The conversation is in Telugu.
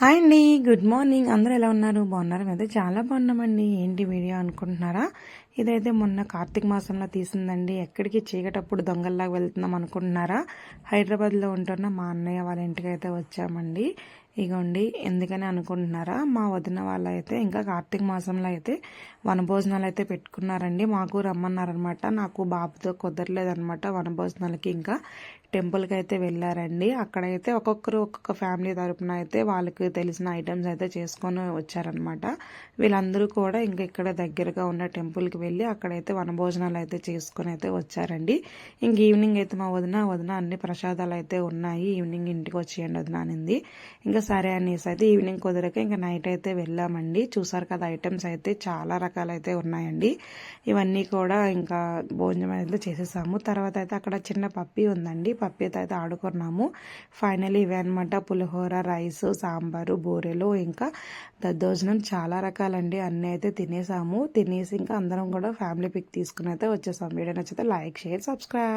హాయ్ అండి గుడ్ మార్నింగ్. అందరూ ఎలా ఉన్నారు? బాగున్నారు? అయితే చాలా బాగున్నామండి. ఏంటి వీడియో అనుకుంటున్నారా? ఇదైతే మొన్న కార్తీక మాసంలో తీసిందండి. ఎక్కడికి చీకటప్పుడు దొంగల్లాగా వెళ్తున్నాం అనుకుంటున్నారా? హైదరాబాద్లో ఉంటున్న మా అన్నయ్య వాళ్ళ ఇంటికి అయితే వచ్చామండి. ఇగోండి ఎందుకని అనుకుంటున్నారా? మా వదిన వాళ్ళు అయితే ఇంకా కార్తీక మాసంలో అయితే వనభోజనాలు అయితే పెట్టుకున్నారండి. మాకు రమ్మన్నారనమాట. నాకు బాబుతో కుదరలేదనమాట వనభోజనాలకి. ఇంకా టెంపుల్కి అయితే వెళ్ళారండి. అక్కడైతే ఒక్కొక్కరు ఒక్కొక్క ఫ్యామిలీ తరపున అయితే వాళ్ళకి తెలిసిన ఐటమ్స్ అయితే చేసుకొని వచ్చారనమాట. వీళ్ళందరూ కూడా ఇంకా ఇక్కడ దగ్గరగా ఉన్న టెంపుల్కి వెళ్ళి అక్కడైతే వనభోజనాలు అయితే చేసుకొని అయితే వచ్చారండి. ఇంక ఈవినింగ్ అయితే మా వదిన వదిన అన్ని ప్రసాదాలు అయితే ఉన్నాయి. ఈవినింగ్ ఇంటికి వచ్చేయండి వదిన అనింది. ఇంకా సరే అనేసి అయితే ఈవినింగ్ కుదరక ఇంకా నైట్ అయితే వెళ్ళామండి. చూసారు కదా ఐటమ్స్ అయితే చాలా రకాలైతే ఉన్నాయండి. ఇవన్నీ కూడా ఇంకా భోజనం అయితే చేసేసాము. తర్వాత అయితే అక్కడ చిన్న పప్పి ఉందండి. పప్పి అయితే ఆడుకున్నాము. ఫైనల్ ఇవే అనమాట పులిహోర రైస్ సాంబారు బూరెలు ఇంకా దద్దోజనం చాలా రకాలండి. అన్నీ అయితే తినేసాము. తినేసి ఇంకా అందరం కూడా ఫ్యామిలీ పిక్ తీసుకుని అయితే వచ్చేసాము. వీడియో నచ్చితే లైక్ షేర్ సబ్స్క్రైబ్